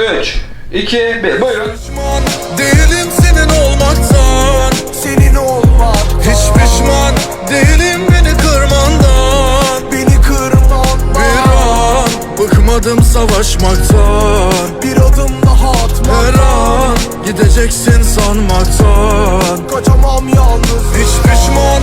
3, 2, 1 buyurun. Değilim senin olmaktan. Senin olmak. Hiç pişman değilim beni kırmandan. Beni kırman Bir an bıkmadım savaşmaktan. Bir adım daha atma Her an gideceksin sanmaktan. Kaçamam yalnız. Hiç pişman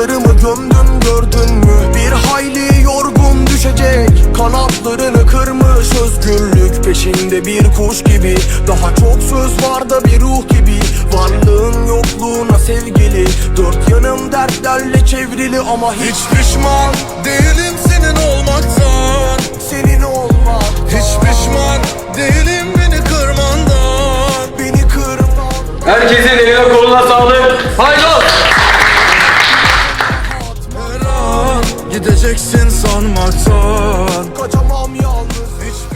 Umutlarımı gömdüm gördün mü? Bir hayli yorgun düşecek. Kanatlarını kırmış özgürlük Peşinde bir kuş gibi. Daha çok söz var da bir ruh gibi. Varlığın yokluğuna sevgili. Dört yanım dertlerle çevrili ama hiç Hiç pişman değilim senin olmaktan. Senin olmak Hiç pişman değilim beni kırmandan. Beni kırman. Herkesin eline koluna sağlık. Haydi Vazgeçeceksin sanmaktan Kaçamam yalnız. Hiç